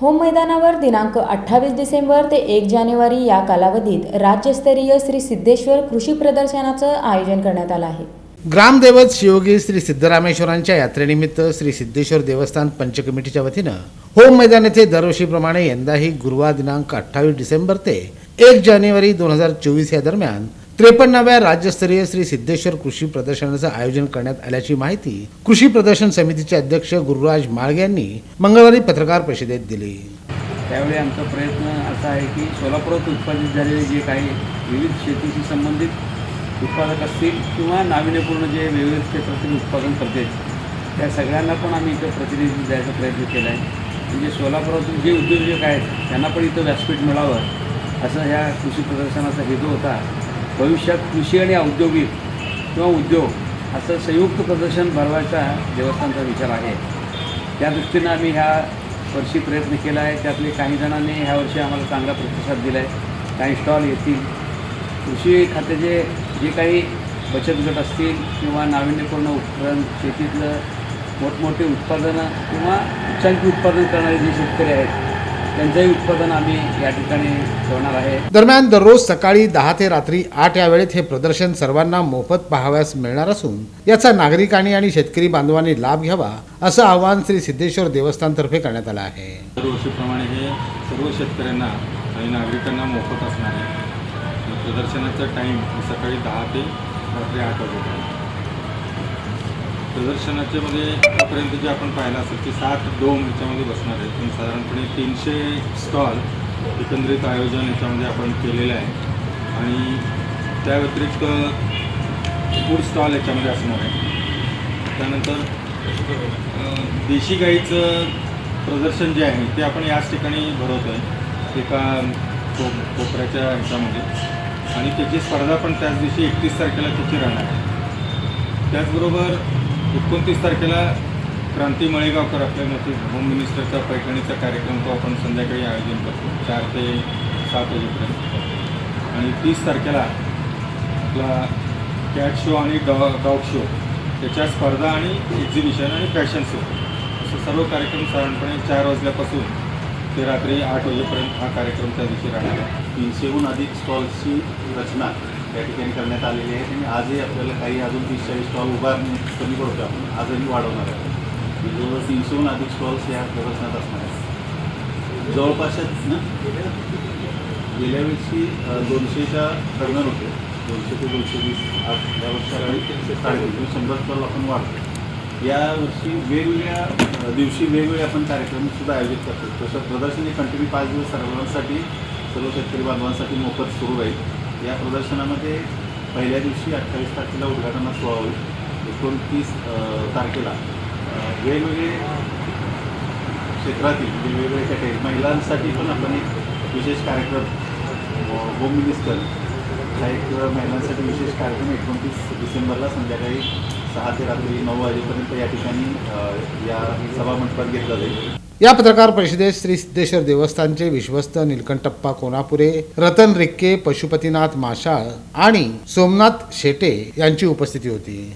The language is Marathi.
होम मैदानावर दिनांक अठ्ठावीस डिसेंबर ते एक जानेवारी या कालावधीत राज्यस्तरीय श्री सिद्धेश्वर कृषी प्रदर्शनाचं आयोजन करण्यात आलं आहे. ग्रामदैवत शिवगी श्री सिद्धरामेश्वरांच्या यात्रेनिमित्त श्री सिद्धेश्वर देवस्थान पंचकमिटीच्या वतीनं होम मैदान येथे दरवर्षीप्रमाणे यंदाही गुरुवार दिनांक अठ्ठावीस डिसेंबर ते एक जानेवारी दोन हजार चोवीस या दरम्यान त्रेपन्नाव्या राज्यस्तरीय श्री सिद्धेश्वर कृषी प्रदर्शनाचं आयोजन करण्यात आल्याची माहिती कृषी प्रदर्शन समितीचे अध्यक्ष गुरुराज माळगे यांनी मंगळवारी पत्रकार परिषदेत दिली. त्यावेळी आमचा प्रयत्न असा आहे की सोलापुरात उत्पादित झालेले जे काही विविध शेतीशी संबंधित उत्पादक असतील किंवा नाविन्यपूर्ण जे विविध क्षेत्रातील उत्पादन करते त्या सगळ्यांना पण आम्ही इथं प्रतिनिधी द्यायचा प्रयत्न केला आहे. म्हणजे सोलापुरातून जे उद्योजक आहेत त्यांना पण इथं व्यासपीठ मिळावं असं ह्या कृषी प्रदर्शनाचा हेतू होता. भविष्यात कृषी आणि औद्योगिक किंवा उद्योग असं संयुक्त प्रदर्शन भरवायचा देवस्थानचा विचार आहे. त्या दृष्टीनं आम्ही ह्या वर्षी प्रयत्न केला आहे. त्यातले काही जणांनी ह्या वर्षी आम्हाला चांगला प्रतिसाद दिला आहे काही स्टॉल येतील. कृषी खात्याचे जे काही बचत गट असतील किंवा नाविन्यपूर्ण उपकरण शेतीतलं मोठमोठे उत्पादनं किंवा उच्चांकी उत्पादन करणारे जे शेतकरी आहेत त्यांचंही उत्पादन आम्ही या ठिकाणी ठेवणार आहे. दरम्यान दररोज सकाळी दहा ते रात्री आठ या वेळेत हे प्रदर्शन सर्वांना मोफत पाहाव्यास मिळणार असून याचा नागरिकांनी आणि शेतकरी बांधवांनी लाभ घ्यावा असं आवाहन श्री सिद्धेश्वर देवस्थानतर्फे करण्यात आलं आहे. दरवर्षीप्रमाणे हे सर्व शेतकऱ्यांना आणि नागरिकांना मोफत असणार आहे. प्रदर्शनाचा टाईम सकाळी दहा ते रात्री आठ वाजेपर्यंत. प्रदर्शनाचे म्हणजे आतापर्यंत जे आपण पाहिलं असेल की सात डोम ह्याच्यामध्ये बसणार आहेत. पण साधारणपणे तीनशे स्टॉल एकंदरीत आयोजन याच्यामध्ये आपण केलेलं आहे. आणि त्या व्यतिरिक्त फूड स्टॉल याच्यामध्ये असणार आहे. त्यानंतर देशी गाईचं प्रदर्शन जे आहे ते आपण याच ठिकाणी भरवतो आहे एका को कोपऱ्याच्या ह्याच्यामध्ये. आणि त्याची स्पर्धा पण त्याच दिवशी एकतीस तारखेला त्याची राहणार आहे. त्याचबरोबर एकोणतीस तारखेला क्रांती मळेगावकर आपल्या नेते होम मिनिस्टरचा पैठणीचा कार्यक्रम तो आपण संध्याकाळी आयोजन करतो चार ते सात वाजेपर्यंत. आणि तीस तारखेला आपला कॅट शो आणि डॉ डॉग शो त्याच्या स्पर्धा आणि एक्झिबिशन आणि फॅशन शो असं सर्व कार्यक्रम साधारणपणे चार वाजल्यापासून ते रात्री आठ वाजेपर्यंत हा कार्यक्रम त्या दिवशी राहणार आहे. तीनशेहून अधिक स्टॉल्सची रचना या ठिकाणी करण्यात आलेली आहे. आणि आजही आपल्याला काही अजून तीस चाळीस स्टॉल उभारणे कमी पडतो आपण. आजही वाढवणार आहे. म्हणजे जवळजवळ तीनशेहून अधिक स्टॉल्स या प्रदर्शनात असणार आहेत. जवळपासच ना गेल्या वर्षी दोनशेच्या दरम्यान होते. दोनशे ते दोनशे वीस आज या वर्षी साडेतीनशे म्हणजे शंभर स्टॉल आपण वाढतो यावर्षी वेगवेगळ्या दिवशी वेगवेगळे आपण कार्यक्रमसुद्धा आयोजित करतो तसं प्रदर्शन हे कंटिन्यू पाच दिवस सर्वांसाठी सर्व शेतकरी बांधवांसाठी मोफत सुरू राहील. या प्रदर्शनामध्ये पहिल्या दिवशी अठ्ठावीस तारखेला उद्घाटन सोहळा होईल. एकोणतीस तारखेला वेगवेगळे क्षेत्रातील म्हणजे वेगवेगळे कॅटेगरी महिलांसाठी पण आपण एक विशेष कार्यक्रम होम मिनिस्टर हा एक महिलांसाठी विशेष कार्यक्रम एकोणतीस डिसेंबरला संध्याकाळी सहा ते रात्री नऊ वाजेपर्यंत या ठिकाणी अ, या सभामंडपात घेतला जाईल. या पत्रकार परिषदेत श्री सिद्धेश्वर देवस्थानचे विश्वस्त निलकंठप्पा कोनापुरे रतन रिक्के पशुपतीनाथ माशाळ आणि सोमनाथ शेटे यांची उपस्थिती होती.